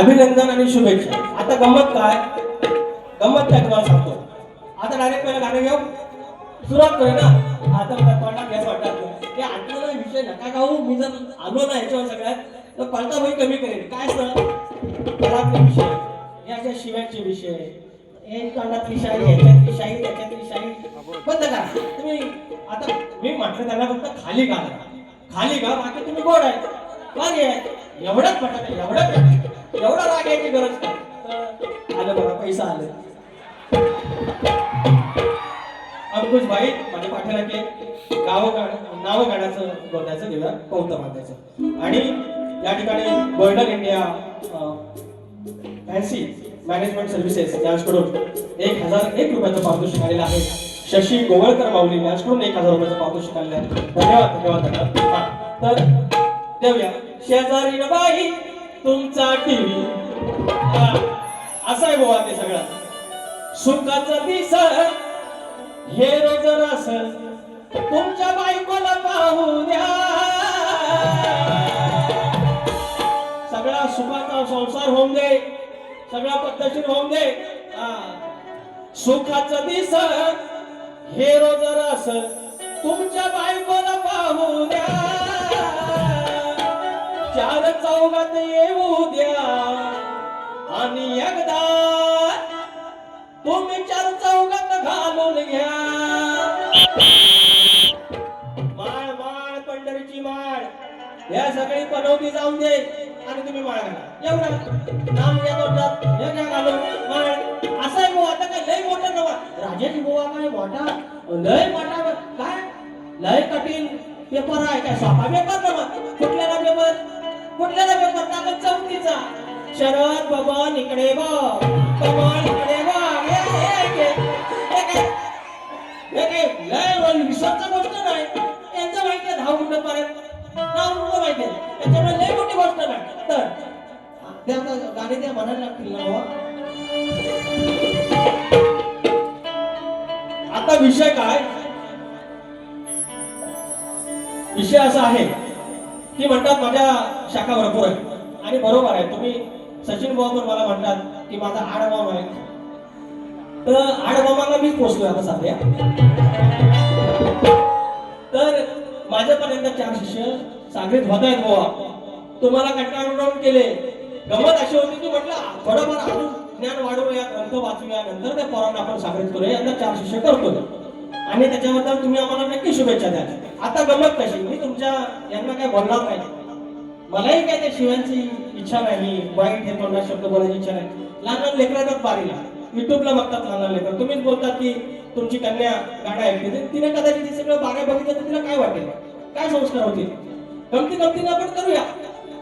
अभिनंदन आणि शुभेच्छा. आता गमत काय? गंमत काय तुम्हाला सांगतो. आता डायरेक्ट पहिलं गाणं घेऊ. सुरुवात करू ना. आता मला तोंडात घ्यायचं वाटत हे आठवला विषय नका गाऊ मी जर आलो ना याच्यावर सगळ्यात तर पलटा भाई कमी करेल. काय सर? घरातले विषय. हे अशा शिव्याचे विषय. हे तोंडातली शाही ह्याच्यातली शाही त्याच्यातली शाही बंद का तुम्ही आता मी म्हटलं त्यांना फक्त खाली घाला. खाली घा बाकी तुम्ही गोड आहे. भारी एवढंच म्हटलं एवढंच एवढा राग यायची गरज काय आलं बघा पैसा आलं. अंकुश भाई माझ्या पाठीला पाठीराखे गाव नाव गाण्याचं बोलायचं देऊया कौतुक मागायचं आणि या ठिकाणी golden India fancy management services यांच्याकडून एक हजार एक रुपयाचं पारितोषिक आलेलं आहे. शशी गोवळकर माऊली यांच्याकडून एक हजार रुपयाचं पारितोषिक आलेलं आहे. धन्यवाद धन्यवाद धन्यवाद. तर देऊया. शेजारी बाई तुमचा टीव्ही. असा आहे गोवा ते सगळं. सुखाचं दिस हे रोज रस तुमच्या बायकोला पाहू द्या. सगळा सुखाचा संसार होऊन दे. सगळा पद्धतशीर होऊन दे. हा. सुखाचं दिस हे रोज रस तुमच्या बायकोला पाहू द्या. चार येऊ द्या. आणि एकदा तुम्ही चार चौघात घालून घ्या. माळ माळ पंढरीची माळ. या सगळी पनवती जाऊन दे आणि तुम्ही माळ घाला. एवढा नाम घ्या तोंडात हे घ्या घालून. माळ. असं आहे बुवा आता काय लय मोठा नवा राजाची बुवा काय मोठा? लय मोठा काय? लय कठीण पेपर आहे काय? सोपा पेपर नवा कुठल्याला पेपर कुठल्याला पेपर टाकत चौथीचा शरद बबन इकडे बघ. कमल इकडे बघ. हे, हे, गोष्ट नाही. त्यांचं माहिती आहे दहा मिनिटं पर्यंत. नाव मुलं माहिती आहे. त्याच्यामुळे लय मोठी गोष्ट नाही. तर त्या आता गाडी त्या म्हणायला लागतील ना हो. आता विषय काय? विषय असा आहे ती म्हणतात माझ्या शाखा भरपूर आहे आणि बरोबर आहे तुम्ही सचिन भाऊ पण मला म्हणतात की माझा आडमाम आहे. तर आडमामाला मीच पोचलोय आता सध्या. तर माझ्यापर्यंत चार शिष्य सागरीत होत आहेत गोवा तुम्हाला कंटाळून केले. गमत अशी होती की म्हटलं थोडंफार अजून ज्ञान वाढवूया ग्रंथ वाचूया नंतर त्या पोरांना आपण सागरीत करूया यांना चार शिष्य करतो आणि त्याच्याबद्दल तुम्ही आम्हाला नक्की शुभेच्छा द्या. आता गमत कशी? मी तुमच्या यांना काय बोलणार नाही. मलाही काय त्या शिवांची इच्छा नाही. वाईट हे तोंडात शब्द बोलायची इच्छा नाही. लहान लहान लेकरांनाच बारीला युट्यूबला बघतात लहान लहान लेकर. तुम्हीच बोलतात की तुमची कन्या गाणं ऐकते तिने कदाचित सगळं बागा बघितलं तर तिला काय वाटेल? काय संस्कार होतील? गमती गमतीने आपण करूया.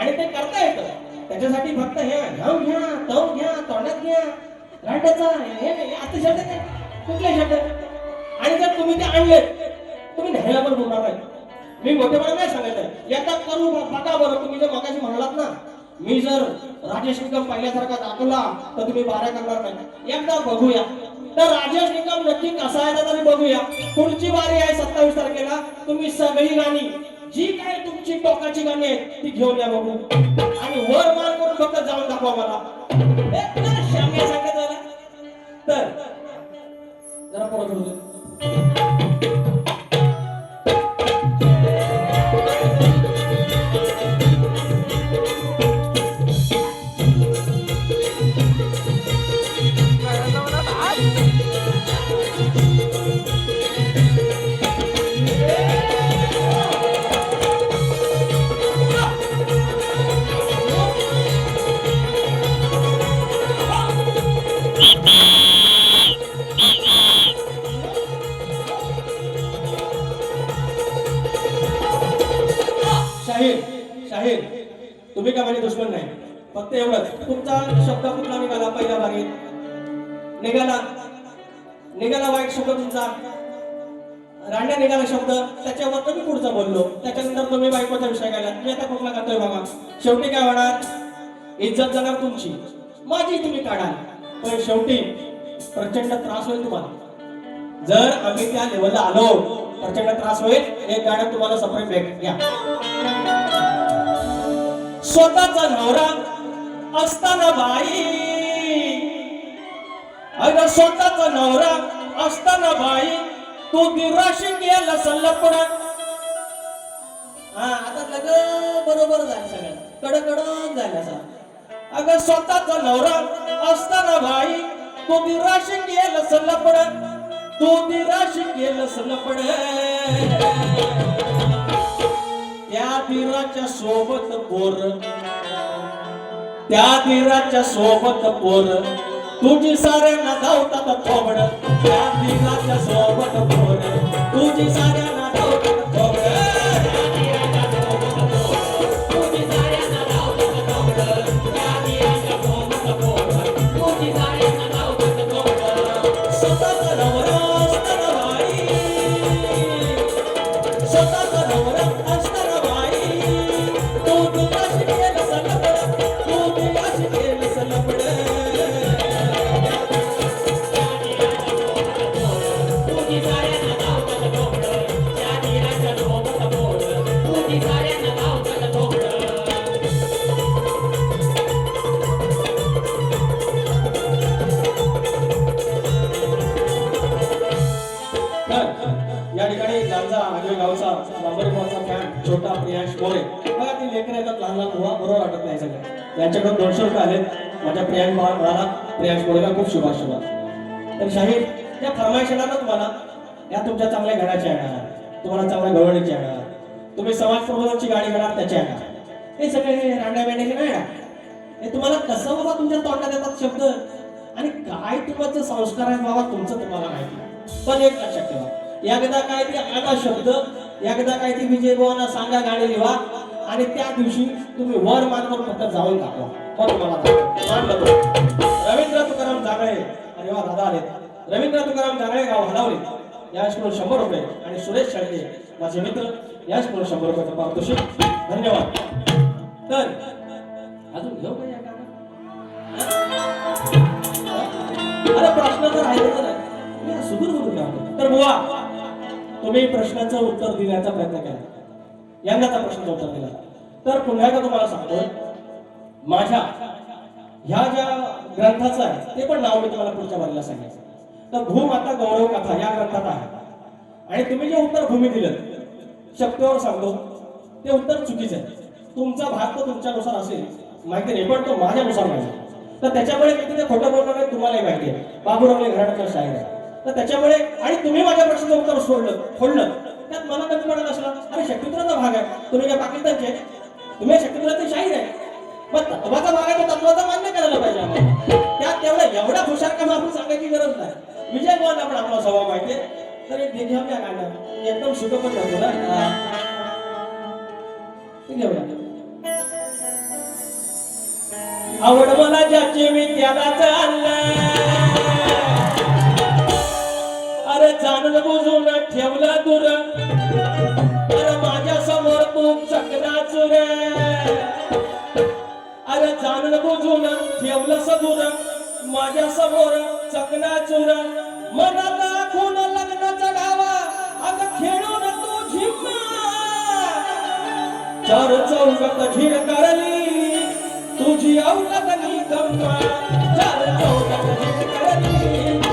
आणि ते करता येतं. त्याच्यासाठी फक्त हे घ्याव घ्या तव घ्या तोंडात घ्या. गांड्याचा हे हे आता शब्द कुठले शब्द? आणि जर तुम्ही ते आणले तुम्ही न्यायला पण बोलणार नाही. मी मोठेपणा नाही सांगायचं. एकदा करू बघा बरं तुम्ही जर मगाशी म्हणालात ना मी जर राजेश निकम पहिल्यासारखा दाखवला तर तुम्ही बारा करणार नाही. एकदा बघूया. तर राजेश निकम नक्की कसा आहे तरी बघूया. पुढची बारी आहे सत्तावीस तारखेला. तुम्ही सगळी गाणी जी काय तुमची टोकाची गाणी आहेत ती घेऊन या बघू. आणि वर मार करून फक्त जाऊन दाखवा मला. ए, तुला सांगत तर जरा पुढे thank you शाहीर शाहीर तुम्ही काय माझे दुश्मन नाही? फक्त एवढंच. तुमचा शब्द कुठला निघाला पहिल्या बारीत निघाला. निघाला वाईट शब्द तुमचा? रांड्या निघाला शब्द. त्याच्यावर तुम्ही पुढचा बोललो. त्याच्यानंतर तुम्ही बायकोचा विषय गेला मी आता कुठला करतोय बघा शेवटी काय होणार? इज्जत जाणार तुमची. माझी तुम्ही काढाल. पण शेवटी प्रचंड त्रास होईल तुम्हाला. जर आम्ही त्या लेवलला आलो प्रचंड त्रास होईल. एक गाणं तुम्हाला सपरेट भेट घ्या स्वतःचा नवरा असताना बाई. अग स्वतःचा नवरा असताना बाई. तू दिराशी गेला सल्लपड हा आता सगळं बरोबर झालं सगळं. कडकडून झालं असं अगं स्वतःचा नवरा असताना बाई. तो दिराशी गेला सल्लपड तू निराश गेला लपड त्या दिराच्या सोबत पोर. त्या दिराच्या सोबत पोर. तुझी साऱ्यांना धावतात थोबड त्या दिराच्या सोबत पोर. तुझी साऱ्यांना धावतात स्वतःचा नवरा असताना आजोबा गावचा फॅन छोटा प्रियांश मोरे. बघा ती लेकर येतात लहान लहान मुवा बरोबर वाटत नाही सगळं. यांच्याकडून दोनशे रुपये आलेत माझ्या प्रियांश बाळा मुलाला प्रियांश मोरेला खूप शुभाशुभा. तर शाहीर या फरमाईश ना तुम्हाला? या तुमच्या चांगल्या घराच्या येणार. तुम्हाला चांगल्या गवळणीची येणार. तुम्ही समाज प्रबोधनची गाडी घेणार त्याच्या येणार. हे सगळे हे रांड्या बेंड्याचे नाही येणार. हे तुम्हाला कसं बाबा तुमच्या तोंडात येतात शब्द? आणि काय तुमचं संस्कार आहे बाबा तुमचं तुम्हाला माहिती पण एक लक्षात ठेवा. या गदा काय ते आता शब्द एकदा काय ती विजय भावांना सांगा गाडी लिहा आणि त्या दिवशी तुम्ही वर मानवर फक्त जाऊन दाखवा. हो, पण रवींद्र तुकाराम जागळे. आणि वा दादा आले. रवींद्र तुकाराम जागळे गाव हलावले याचकडून शंभर रुपये आणि सुरेश शाळे माझे मित्र याचकडून शंभर रुपयाचं पारितोषिक. धन्यवाद. तर अजून घेऊ का या अरे प्रश्न तर आहे तर आहे. बोलून तर बुवा तुम्ही प्रश्नाचं उत्तर देण्याचा प्रयत्न केला. यंदाचा प्रश्नाचं उत्तर दिला. तर पुन्हा एकदा तुम्हाला सांगतो माझ्या ह्या ज्या ग्रंथाचं आहे ते पण नाव मी तुम्हाला पुढच्या बाजूला सांगायचं. तर भूमाता गौरव कथा या ग्रंथात आहे. आणि तुम्ही जे उत्तर भूमी दिलं शक्तीवर सांगतो ते उत्तर चुकीचं आहे. तुमचा भाग तो तुमच्यानुसार असेल माहिती नाही पण तो माझ्यानुसार माहिती तर त्याच्यामुळे किती ते खोटं बोलणार नाही तुम्हालाही माहिती आहे. बाबूरावले घराण्याचा शाहीर आहे. तर त्याच्यामुळे आणि तुम्ही माझ्या प्रश्नाचं उत्तर सोडलं फोडलं. त्यात मला कमी पडत असला अरे शक्तिपुत्राचा भाग आहे. तुम्ही काय पाकिस्तानचे तुम्ही शक्तिपुराचे शाहीर आहे. पण तत्वाचा भाग आहे तो तत्वाचा मान्य करायला पाहिजे आम्हाला. त्यात तेवढा एवढा हुशार काम आपण सांगायची गरज नाही. विजय भवन आपण आपला स्वभाव माहिती तर एक ते घेऊया गाणं एकदम सुख पण ना? आवड मला ज्याचे मी त्याला चाललं. अरे जाणून बुजून ठेवलं दूर अरे माझ्यासमोर तू चकनाच रे अरे जाणून बुजून ठेवलं सदूर माझ्यासमोर चकना चुर. मनात खून लग्न चढावा अग खेळून तू झिम्मा चार चौकात झिड करली. तुझी औकात नी गम्मा चार चौकात झिड करली.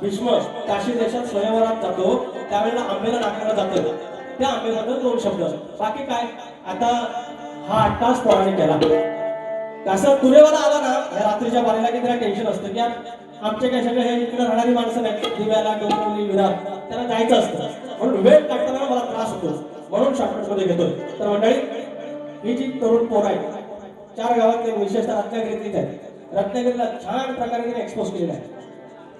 भीष्म काशी देशात स्वयंवरात जातो. त्यावेळेला आंबेला नाकाला जातो. त्या आंबेबद्दल दोन शब्द. बाकी काय? आता हा आठ तास पोराने केला. कसं तुरेवाला आला ना या रात्रीच्या बारीला की त्याला टेन्शन असतं की आमचे काय सगळे हे इकडे राहणारी माणसं नाही. दिव्याला डोंबिवली विरार त्याला जायचं असतं. म्हणून वेळ काढताना मला त्रास होतो. म्हणून शॉर्टकटमध्ये घेतो तर मंडळी ही जी तरुण पोर आहे चार गावातले विशेषतः रत्नागिरीतलीच आहे रत्नागिरीला छान प्रकारे तिने एक्सपोज केलेला आहे.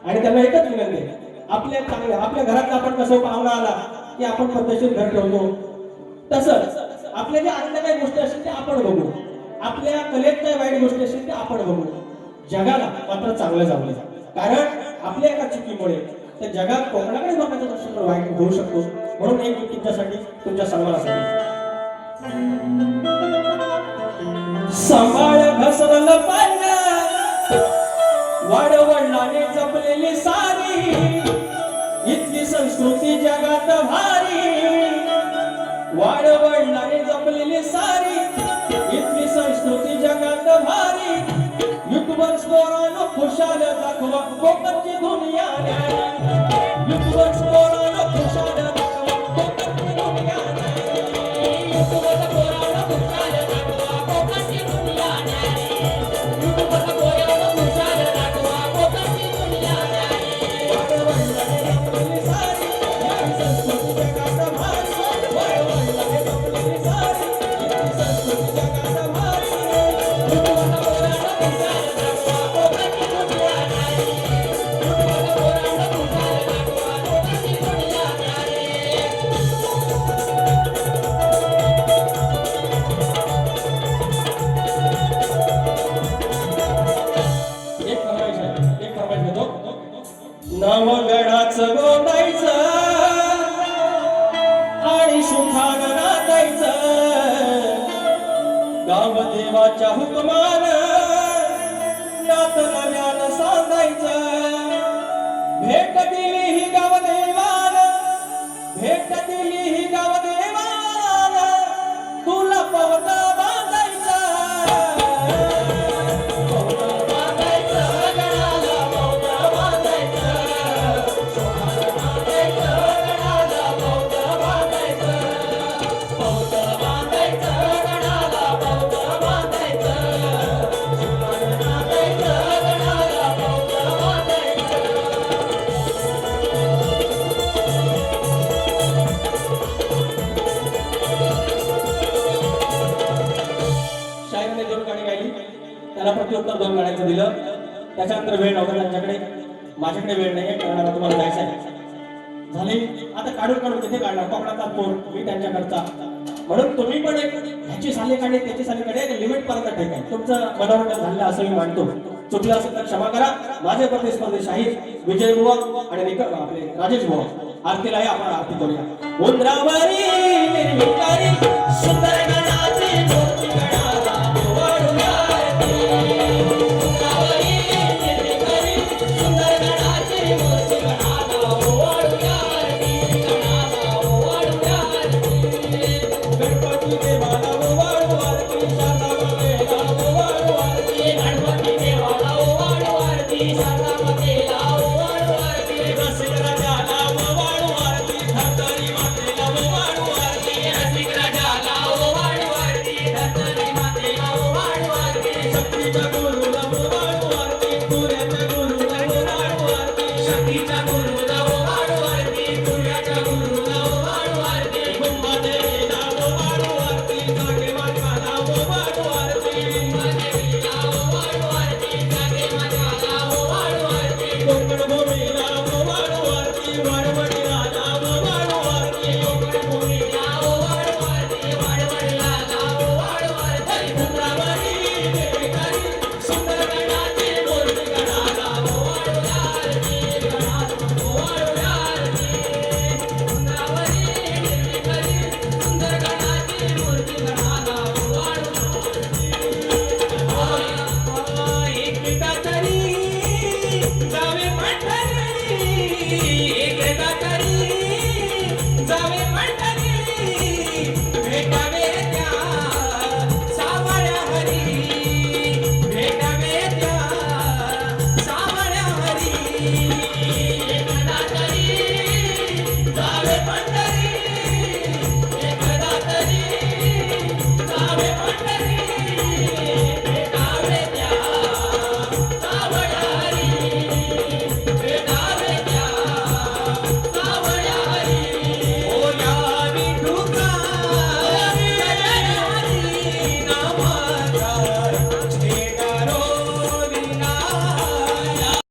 आणि त्यांना एकच विनंती आहे. आपल्या चांगल्या आपल्या घरात आपण कसं पाहुणा आला की आपण पद्धतशीर घर ठेवतो. तसंच आपल्या ज्या आतल्या काही गोष्टी असतील त्या आपण बघू. आपल्या कलेत काही वाईट गोष्टी असतील त्या आपण बघू. जगाला मात्र चांगलं जावलं कारण आपल्या एका चुकीमुळे तर जगात कोकणाकडे बघण्याचा दृष्टिकोन वाईट होऊ शकतो. म्हणून एक गीत तुमच्यासाठी तुमच्या सन्मानासाठी सांभाळ घसरलं पाहिलं वाडवडिलाने जपलेली सारी. इथली संस्कृती जगात भारी. वाडवडिलाने जपलेली सारी. इथली संस्कृती जगात भारी. युट्यूबर स्कोरानं खुशाल दाखवा. कोकणची दुनिया न्यारी युट्यूबर स्कोरानं खुशाल त्याच्यानंतर वेळ नव्हता त्यांच्याकडे माझ्याकडे वेळ नाही कारण तुम्हाला जायचं आहे झाले? आता काढून काढून तिथे काढला कोकणाचा पोट मी त्यांच्याकडचा. म्हणून तुम्ही पण एक ह्याची साली काढे त्याची साली काढे एक लिमिट पर्यंत ठीक आहे तुमचं मनोरंजन झालं असं मी मानतो. चुकलं असेल तर क्षमा करा. माझे प्रतिस्पर्धी शाहीर विजय बुवा आणि निक आपले राजेश बुवा. आरतीला आहे आपण आरती करूया. उंद्रावरी निर्विकारी सुंदर गणाची गणपती